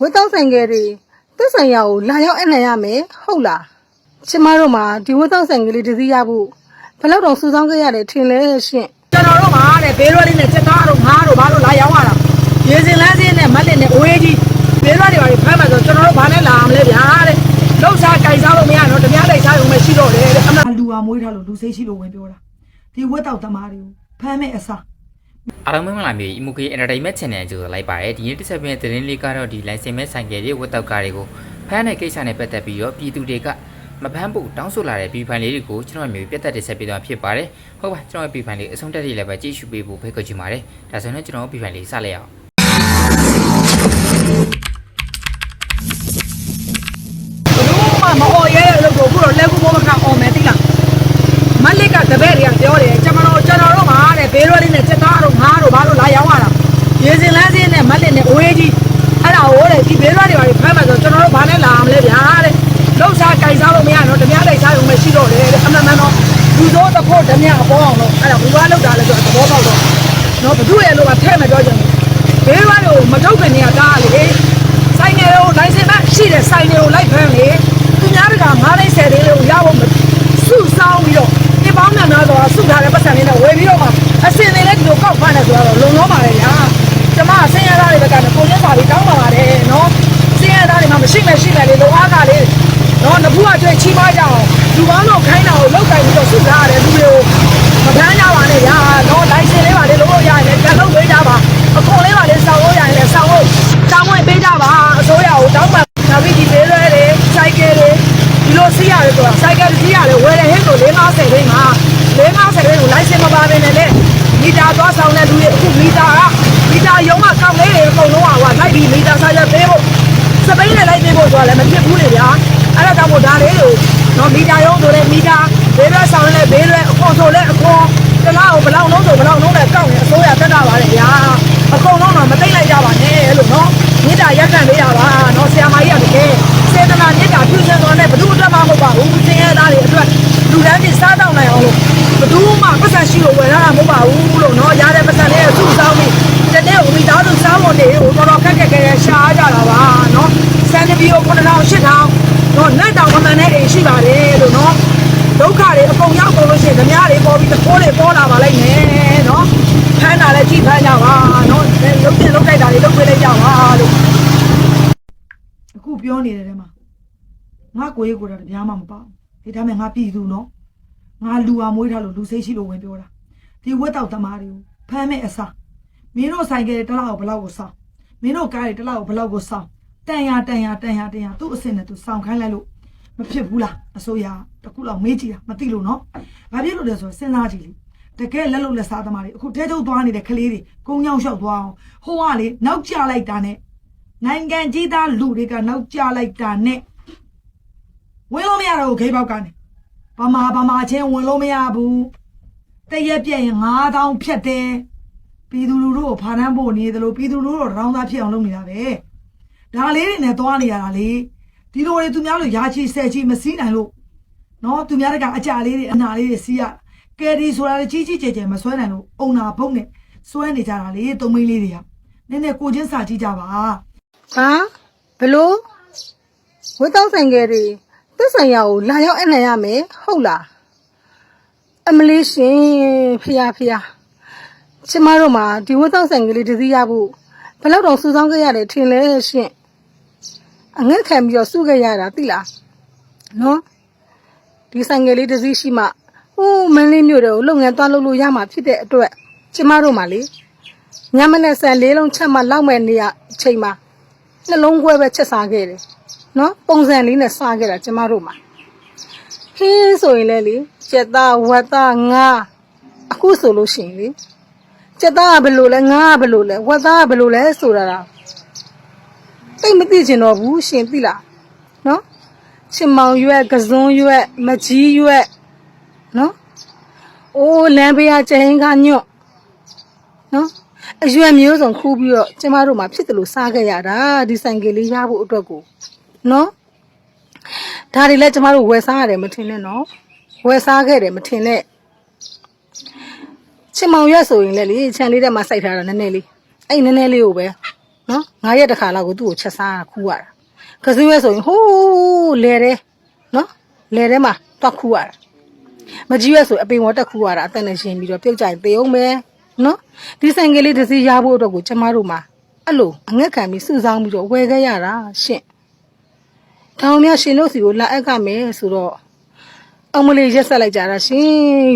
ဝတ်တောက်ဆိုင်ကယ်တွေသက်ဆိုင်ရာကိုလာရောက်အနှံရမယ်ဟုတ်လားကျမတို့မှာဒီဝတ်တောက်ဆိုင်ကလေးတစ်စီးရဖို့ဘယ်တော့တော့စူးစောင်းခဲ့ရတယ်ထင်လဲရှင့်ကျွန်တော်တို့မှာတဲ့ဘေးရွက်လေးနဲ့စက်သားတို့ငါးတို့ဘာလို့လာရောက်ရတာရေစင်လန်းစင်းနဲ့မက်လင်နဲ့အဝေးကြီးဘေးရွက်တွေပါဖမ်းမှဆိုကျွန်တော်တို့ဘာနဲ့လာမလဲဗျာတဲ့လှုပ်ရှားကြိုက်စားလို့မရတော့တပြားတိုက်စားရုံပဲရှိတော့တယ်တဲ့အမှန်လူဟာမွေးထားလို့လူစိတ်ရှိလို့ဝင်ပြောတာဒီဝက်တောက်သမားတွေကိုဖမ်းမဲ့အစား အားလုံးမင်္ဂလာမျိုး EMK Entertainment Channel ကြိုဆိုလိုက်ပါတယ်ဒီနေ့တစ်ဆက်ပြည့်သတင်းလေးကတော့ဒီ license မဲ့ဆိုင်ကယ်တွေဝတ်တောက်ကားတွေကိုဖမ်းတဲ့ကိစ္စနဲ့ပတ်သက်ပြီးတော့ပြည်သူတွေကမဖမ်းဖို့တောင်းဆိုလာတဲ့ပြည်ဖိုင်လေးတွေကိုကျွန်တော်မျိုးပြတ်သက်တင်ဆက်ပေးသွားဖြစ်ပါတယ်ဟုတ်ပါကျွန်တော်ပြည်ဖိုင်လေးအဆုံးတက်တွေလည်းပဲကြည့်ရှုပေးဖို့ဖိတ်ခေါ်ချင်ပါတယ်ဒါဆိုရင်ကျွန်တော်ပြည်ဖိုင်လေးစလိုက်အောင် ဘလို့မှမအော်ရဲတဲ့လို့ကိုခုတော့လက်ကူဘောမကအော်မယ်တိလားမလက်ကတပည့်တွေကပြောတယ်ကျွန်တော်ကျွန်တော်တို့မှာတဲ့ဘေးရွက်လေးနဲ့စက်သားတို့ငါးတို့ဘာလို့လာရောက်ရတာရေစင်လန်းစင်းနဲ့မက်လင်နဲ့အဝေးကြီးအဲ့ဒါဟိုတဲ့ဒီဘေးရွက်တွေပါဖမ်းမှဆိုကျွန်တော်တို့ဘာနဲ့လာမလဲဗျာတဲ့လှုပ်ရှားကြိုက်စားလို့မရတော့တပြားတိုက်စားရုံ ပဲရှိတော့တယ်တဲ့အမှန်မှန်တော့လူစိုးတစ်ဖို့ဓမြအပေါ်အောင်လို့အဲ့ဒါဘုရားလောက်တာလဲဆိုတော့သဘောပေါက်တော့နော်ဘသူရဲ့လို့ကထဲ့မပြောချင်ဘူးဘေးရွက်တွေကိုမထုတ်ခင်နေရတာလေဆိုင်ငယ်တွေကိုလိုင်စင်မရှိတဲ့ဆိုင်တွေကိုလိုက်ဖမ်းလေသူများတွေကငါးလိုက်ဆယ်လေးတွေကိုရဖို့စုဆောင်းပြီးတော့ဒီပေါင်းများများတော့စုထားတဲ့ပတ်စံလေးနဲ့ဝယ်ပြီးတော့မှအစင်တွေလည်းဒီလိုကောက်ဖမ်းနေဆိုတော့လုံလုံးပါလေညာကျမအစင်ရသားတွေဘက်ကလည်းပုံရစာပြီးတောင်းပါပါတယ်နော်စင်ရသားတွေမှာမရှိမဲ့ရှိမဲ့လေးလိုအားကလေးနော်နဖူးအကျွေးချီးပါကြအောင်လူကောင်းတော့ခိုင်းတာကိုလောက်ကင်ပြီးတော့စုထားရတယ်လူတွေကိုမဖမ်းကြပါနဲ့ညာနော်လိုင်စင်လေးပါလေလို့ရရင်လည်းပြန်လုပ်ပေးကြပါအခွန်လေးပါလေစောင်းလို့ရရင်လည်းစောင်းလို့တောင်းဝင်ပေးကြပါအစိုးရကိုတောင်းပန်နောက်ပြီးဒီလေးလွဲတွေစိုက်ကယ်တွေဒီ လိုစီးရတယ်ဆိုတာစိုက်ကယ်စီးရတယ်ဝယ်တယ်ဟဲ့ဆို၄50လိမ့်မှာ၄50လိမ့်ကိုလိုင်စင်မပါဘဲနဲ့လေမီတာသွားဆောင်တဲ့လူတွေအခုမီတာကမီတာရုံးကကောက်လေးတွေအကုန်လုံးကဟိုလိုက်ပြီးမီတာဆိုင်ရပေးဖို့စပိန်နဲ့လိုက်ပေးဖို့ဆိုတာလည်းမဖြစ်ဘူးလေဗျာအဲ့ဒါကြောင့်မို့ဒါလေးကိုနော်မီတာရုံးဆိုတဲ့မီတာဘေးရွက်ဆောင်တဲ့ဘေးရွက်အခွန်ဆိုတဲ့အခွန်တလားကိုဘလောက်လုံးဆိုဘလောက်လုံးနဲ့ကောက်နေအစိုးရတက်တာပါလေဗျာအကုန်လုံးတော့မသိလိုက်ကြပါနဲ့လို့နော် မြစ်တာရက်ကန်လေးရပါနော်ဆရာမကြီးကတကယ်စေတနာမြစ်တာပြုစင်သွားတဲ့ဘသူအတွက်မှမဟုတ်ပါဘူးစင်ရသားတွေအတွက်လူတန်းကြီးစားတော့နိုင်အောင်လို့ဘသူမှပတ်စံရှိလို့ဝယ်ရတာမဟုတ်ပါဘူးလို့နော်ရတဲ့ပတ်စံလေးစုဆောင်းပြီးတနေ့ဝီသားစုစားဖို့နေကိုတော်တော်ခက်ခက်ခဲခဲရှားကြတာပါနော်စံတပီကို9000 8000နော်နဲ့တောင်မမှန်တဲ့အိမ်ရှိပါတယ်လို့နော်ဒုက္ခတွေအကုန်ရောက်ကုန်လို့ရှိရင်ဓမြတွေပေါ်ပြီးတခိုးတွေပေါ်လာပါလိမ့်မယ်နော်ဖမ်းတာလည်းကြည့်ဖမ်းကြပါနော်လုံး တင်လုံးတိုက်တာတွေလုံးပေးလိုက်ကြပါလို့အခုပြောနေတဲ့ထဲမှာငါကိုရေးကိုယ်တာဓမြမှမပေါ့ဒီဒါမဲ့ငါပြည်သူနော်ငါလူဟာမွေးထားလို့လူစိတ်ရှိလို့ဝင်ပြောတာဒီဝက်တောက်သမားတွေကိုဖမ်းမဲ့အစားမင်းတို့ဆိုင်ကလေးတစ်လောက်ကိုဘလောက်ကိုစောင်းမင်းတို့ကားတွေတစ်လောက်ကိုဘလောက်ကိုစောင်းတန်ရတန်ရတန်ရတန်ရသူ့အစင်နဲ့သူစောင်းခိုင်းလိုက်လို့မဖြစ်ဘူးလားအစိုးရတခုလောက်မေးကြည့်တာမသိလို့နော်ဘာဖြစ်လို့လဲဆိုတော့စဉ်းစားကြည့်လေ တကယ်လက်လို့လက်စားသမားတွေအခုတဲကျုပ်သွားနေတဲ့ကလေးတွေကုန်းကြောင်လျှောက်သွားအောင်ဟိုကလေနောက်ကျလိုက်တာနဲ့နိုင်ငံကြီးသားလူတွေကနောက်ကျလိုက်တာနဲ့ဝင်လို့မရတော့ဘူးခေပေါက်ကနေဗမာဗမာချင်းဝင်လို့မရဘူးတရက်ပြက်ရင်9000ဖြတ်တယ်ပြည်သူလူထုကိုဖားနှမ်းဖို့နေတယ်လို့ပြည်သူလူထုကိုရောင်းသားဖြစ်အောင်လုပ်နေတာပဲဒါလေးတွေနဲ့သွားနေရတာလေဒီလိုတွေသူများလို့ရာချီဆယ်ချီမစည်းနိုင်လို့နော်သူများတကအကြလေးတွေအနာလေးတွေစီးရ ကယ်ရီဆိုတာလေကြီးကြီးကျယ်ကျယ်မဆွဲနိုင်လို့အုံနာဘုံနဲ့ဆွဲနေကြတာလေသုံးမိန်းလေးတွေကနည်းနည်းကိုချင်းစာကြည့်ကြပါဟာဘလို့ဝတ်တောက်ဆိုင်ကယ်တွေသက်ဆိုင်ရာကိုလာရောက်အနှံရမယ်ဟုတ်လားအမလေးရှင်ဖျားဖျားကျမတို့မှာဒီဝတ်တောက်ဆိုင်ကလေးတစ်စီးရဖို့ဘယ်တော့တော့စူးစောင်းခဲ့ရတယ်ထင်လဲရှင့်အငဲ့ခံပြီးတော့စုခဲ့ရတာသိလားနော်ဒီဆိုင်ကလေးတစ်စီးရှိမှ ဟိုးမင်းလေးမျိုးတွေကိုလုပ်ငန်းသွားလုပ်လို့ရမှာဖြစ်တဲ့အတွက်ကျမတို့မှာလေညမနဲ့ဆန်လေးလုံးချက်မှလောက်မဲ့နေရအချိန်မှာနှလုံးခွဲပဲချက်စားခဲ့တယ်နော်ပုံစံလေးနဲ့စားခဲ့တာကျမတို့မှာဟင်းဆိုရင်လည်းလေကျက်သားဝက်သားငါအခုဆိုလို့ရှိရင်လေကျက်သားကဘယ်လိုလဲငါကဘယ်လိုလဲဝက်သားကဘယ်လိုလဲဆိုတာတော့တိတ်မသိချင်တော့ဘူးရှင်သိလားနော်ချင်မောင်ရွက်ကစုံရွက်မကြီးရွက် နော်အိုးလမ်းဘေးကကျင်းကညွတ်နော်အရွယ်မျိုးစုံခူးပြီးတော့ကျမတို့မှာဖြစ်တယ်လို့စားခဲ့ရတာဒီဆိုင်ကလေးရဖို့အတွက်ကိုနော်ဒါတွေလည်းကျမတို့ဝယ်စားရတယ်မထင်နဲ့နော်ဝယ်စားခဲ့တယ်မထင်နဲ့ချင်မောင်ရွက်ဆိုရင်လည်းလေခြံလေးထဲမှာစိုက်ထားတာနည်းနည်းလေးအဲ့နည်းနည်းလေးကိုပဲနော်ငါရက်တစ်ခါလောက်ကိုသူ့ကိုချက်စားခူးရတာကစင်းရဲဆိုရင်ဟိုးလဲတယ်နော်လဲထဲမှာတွက်ခူးရတာ မကြီးရဲဆိုအပင်ဝတက်ခူးရတာအသက်နဲ့ရှင်ပြီးတော့ပြုတ်ကြရင်သေအောင်ပဲနော်ဒီဆိုင်ကလေးတစ်စီးရဖို့အတွက်ကိုကျမတို့မှာအဲ့လိုအငက်ခံပြီးစုဆောင်းပြီးတော့ဝယ်ခဲ့ရတာရှင့်တောင်မြရှင်တို့စီကိုလာအပ်ကမယ်ဆိုတော့အမလေးရက်ဆက်လိုက်ကြတာရှင်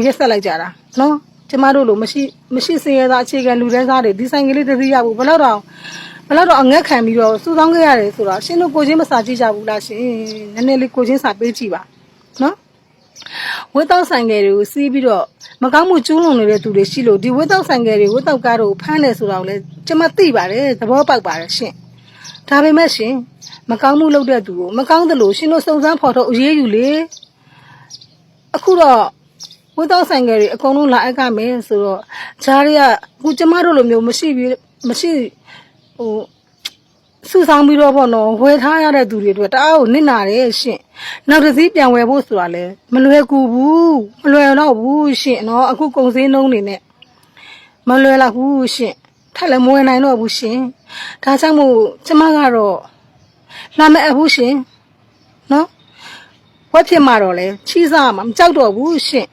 ရက်ဆက်လိုက်ကြတာနော်ကျမတို့လိုမရှိမရှိစင်ရသားအခြေခံလူတန်းစားတွေဒီဆိုင်ကလေးတစ်စီးရဖို့ဘယ်တော့တော့ဘယ်တော့တော့အငက်ခံပြီးတော့စုဆောင်းခဲ့ရတယ်ဆိုတော့ရှင်တို့ကိုချင်းမစာကြည့်ကြဘူးလားရှင်နည်းနည်းလေးကိုချင်းစာပေးကြည့်ပါနော် ဝတ်တောက်ဆိုင်ငယ်တွေကိုစီးပြီးတော့မကောင်းမှုကျူးလွန်နေတဲ့သူတွေရှိလို့ဒီဝတ်တောက်ဆိုင်ငယ်တွေဝတ်တောက်ကားတို့ဖမ်းတယ်ဆိုတာကိုလည်းကျွန်မသိပါတယ်သဘောပေါက်ပါတယ်ရှင်ဒါပေမဲ့ရှင်မကောင်းမှုလုပ်တဲ့သူကိုမကောင်းသလိုရှင်တို့စုံစမ်းဖော်ထုတ်အရေးယူလေအခုတော့ဝတ်တောက်ဆိုင်ငယ်တွေအကုန်လုံးလာအပ်ကမယ်ဆိုတော့ဂျားတွေကအခုကျမတို့လိုမျိုးမရှိပြီးမရှိဟို စုဆောင်ပြီးတော့ပေါ့နော်ဝယ်ထားရတဲ့သူတွေအတွက်တအားကိုနစ်နာတယ်ရှင်နောက်တစ်စီးပြန်ဝယ်ဖို့ဆိုတာလဲမလွယ်ကူဘူးမလွယ်တော့ဘူးရှင်နော်အခုကုန်စည်နှုန်းနေနဲ့မလွယ်တော့ဘူးရှင်ထက်လည်းမဝယ်နိုင်တော့ဘူးရှင်ဒါကြောင့်မို့ကျမကတော့လာမအပ်ဘူးရှင်နော်ဝက်ဖြစ်မှာတော့လဲချီးစားမှာမကြောက်တော့ဘူးရှင်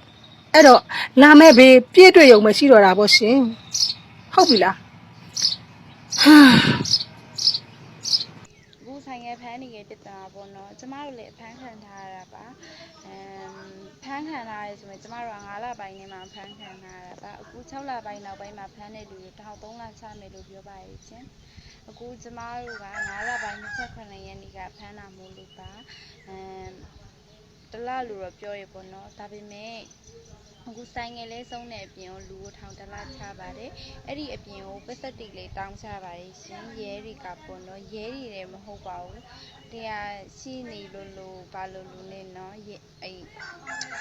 အဲ့တော့လာမဲ့ဘေးပြည့်တွေ့ရုံမရှိတော့တာပေါ့ရှင်ဟုတ်ပြီလားအခုဆိုင်ငယ်ဖ မ်းနေရဲ့ပြဿနာပေါ့နော်ကျမတို့လည်းဖမ်းခံထားရတာပါအမ်ဖမ်းခံထားရဆိုရင်ကျမတို့က9လပိုင်းနဲ့မှဖမ်းခံထားရတာပါအခု6လပိုင်းနောက်ပိုင်းမှာဖမ်းတဲ့လူတွေ1300လချမယ်လို့ပြောပါရဲ့ရှင်အခုကျမတို့က9လပိုင်း28ရက်နေ့ကဖမ်းတာမို့လို့ပါအမ် တလလို့တော့ပြောရပေါ့နော်ဒါပေမဲ့အခုဆိုင်ငယ်လေးဆုံးတဲ့အပြင်ကိုလူကိုထောင်တလားချပါတယ်အဲ့ဒီအပြင်ကိုပစ္စတိလေးတောင်းချပါတယ်ရှင်ရဲတွေကပေါ့နော်ရဲတွေလည်းမဟုတ်ပါဘူးတရားရှိနေလို့လို့ဘာလို့လို့နေနော်ရဲအဲ့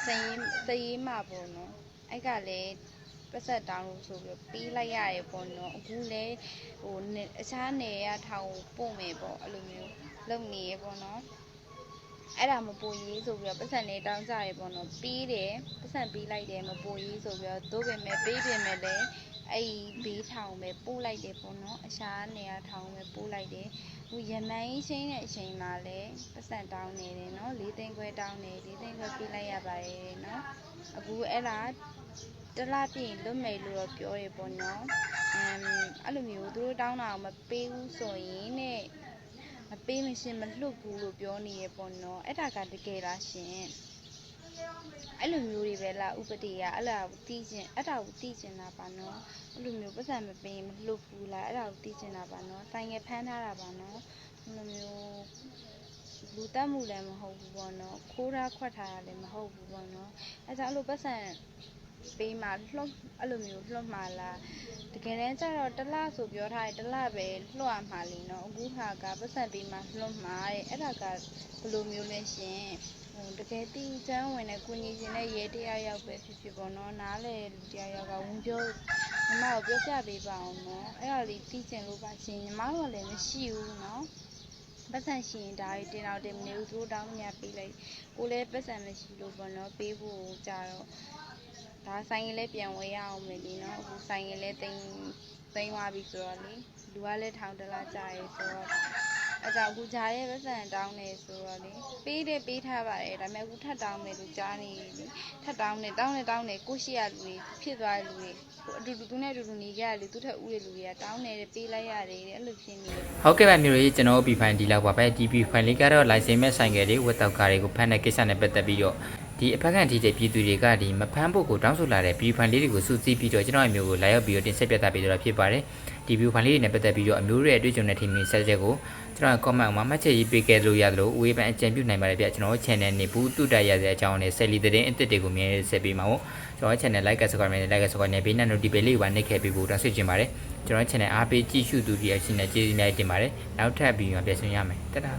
စရင်စရင်မှာပေါ့နော်အဲ့ကလည်းပတ်ဆက်တောင်းလို့ဆိုပြီးပြီးလိုက်ရတယ်ပေါ့နော်အခုလဲဟိုနေအခြားနေရထောင်ပို့မယ်ပေါ့အဲ့လိုမျိုးလုပ်နေရပေါ့နော် အဲ့ဒါမပူရေးဆိုပြီးတော့ပတ်စံနေတောင်းကြရပေါ့နော်ပြီးတယ်ပတ်စံပြီးလိုက်တယ်မပူရေးဆိုပြီးတော့သို့ပေမဲ့ပေးပြင်မဲ့လည်းအဲ့ဒီဘေးထောင်ပဲပို့လိုက်တယ်ပေါ့နော်အရှားနေရာထောင်ပဲပို့လိုက်တယ်ဟိုရမန်ကြီးချင်းတဲ့အချိန်မှာလည်းပတ်စံတောင်းနေတယ်နော်၄သိန်းခွဲတောင်းနေ၄သိန်းခွဲပေးလိုက်ရပါတယ်နော်အခုအဲ့ဒါတလားပြင်လွတ်မယ်လို့တော့ပြောရပေါ့နော်အမ်အဲ့လိုမျိုးသူတို့တောင်းတာကိုမပေးဘူးဆိုရင်နဲ့မ ပေးမရှင်မလှုပ်ဘူးလို့ပြောနေရပေါ့နော်အဲ့ဒါကတကယ်လားရှင်အဲ့လိုမျိုးတွေပဲလားဥပဒေကအဲ့ဒါကိုတီးကျင်အဲ့ဒါကိုတီးကျင်တာပါနော်အဲ့လိုမျိုးပတ်စံမပေးမလှုပ်ဘူးလားအဲ့ဒါကိုတီးကျင်တာပါနော်ဆိုင်ငယ်ဖမ်းထားတာပါနော်အဲ့လိုမျိုးလူတက်မှုလည်းမဟုတ်ဘူးပေါ့နော်ခိုးထားခွက်ထားတာလည်းမဟုတ်ဘူးပေါ့နော်အဲ့ဒါအဲ့လိုပတ်စံ ပေးမှလှုပ်အဲ့လိုမျိုးလှုပ်မှလားတကယ်တမ်းကျတော့တစ်လဆိုပြောထားတယ်တစ်လပဲလှုပ်ရမှာလीနော်အခုဟာကပတ်စံပေးမှလှုပ်မှာတဲ့အဲ့ဒါကဘယ်လိုမျိုးလဲရှင်ဟိုတကယ်တီချမ်းဝင်တဲ့ကုညီရှင်တဲ့ရဲတရားရောက်ပဲဖြစ်ဖြစ်ပေါ့နော်နားလေလူတရားရောက်ကဝင်ပြောညီမကိုပြောပြပေးပါအောင်နော်အဲ့ဒါလေးတီးကျင်လို့ပါရှင်ညီမတို့ကလည်းမရှိဘူးနော်ပတ်စံရှင်ဒါတွေတင်တော့တင်မနေဘူးသူတို့တောင်းမြပေးလိုက်ကိုလည်းပတ်စံမရှိလို့ပေါ့နော်ပေးဖို့ကြတော့ ဒါဆိုင်ရင်လည်းပြန်ဝယ်ရအောင်မယ်လीနော်အခုဆိုင်ရင်လည်းတင်သိမ်းသွားပြီဆိုတော့လေလူကလည်းထောင်တလားကြာရဲဆိုတော့အဲကြောင့်အခုဂျာရဲ့ပတ်စံတောင်းနေဆိုတော့လေပေးတယ်ပေးထားပါတယ်ဒါပေမဲ့အခုထပ်တောင်းမယ်လို့ကြားနေလေထပ်တောင်းနေတောင်းနေတောင်းနေကိုရှိရလူတွေဖြစ်သွားတဲ့လူတွေဟိုအတူတူသူနဲ့အတူတူနေကြရလေသူထက်ဦးတဲ့လူတွေကတောင်းနေတယ်ပေးလိုက်ရတယ်တဲ့အဲ့လိုဖြစ်နေတယ်ဟုတ်ကဲ့ပါမျိုးကြီးကျွန်တော်တို့ B-File ဒီလောက်ပါပဲ DB file လေးကတော့ license မဲ့ဆိုင်ကယ်တွေဝတ်တောက်ကားတွေကိုဖမ်းတဲ့ကိစ္စနဲ့ပတ်သက်ပြီးတော့ဒီအဖက်ကန်ထိတဲ့ပြည်သူတွေကဒီမဖမ်းဖို့ကိုတောင်းဆိုလာတဲ့ B-File လေးတွေကိုစုစည်းပြီးတော့ကျွန်တော်အမျိုးကိုလာရောက်ပြီးတော့တင်ဆက်ပြသပေးတော့ဖြစ်ပါတယ်ဒီ B-File လေးတွေနဲ့ပတ်သက်ပြီးတော့အမျိုးရဲ့အတွေ့အကြုံနဲ့ထင်မြင်ဆက်ချက်ကိုကျွန်တော် comment မှာမှတ်ချက်ရေးပေးခဲ့လို့ရသလိုဝေးပန်အကြံပြုနိုင်ပါတယ်ဗျကျွန်တော် channel နေဘူးတူတရရတဲ့အကြောင်းနဲ့ဆက်လီသတင်းအသစ်တွေကိုမြင်ဆက်ပေးမှာပေါ့ကျွန်တော် channel like ဆက်ကမယ် like ဆက်ကနဲ့ဘေးနဲ့ notification လေးပါနှိပ်ခဲ့ပေးဖို့တောင်းဆိုချင်ပါတယ်ကျွန်တော် channel အားပေးကြည့်ရှုသူတွေအချင်းနဲ့ကျေးဇူးများတင်ပါတယ်နောက်ထပ်ဗီဒီယိုမှာပြန်ဆုံရမယ်တတာ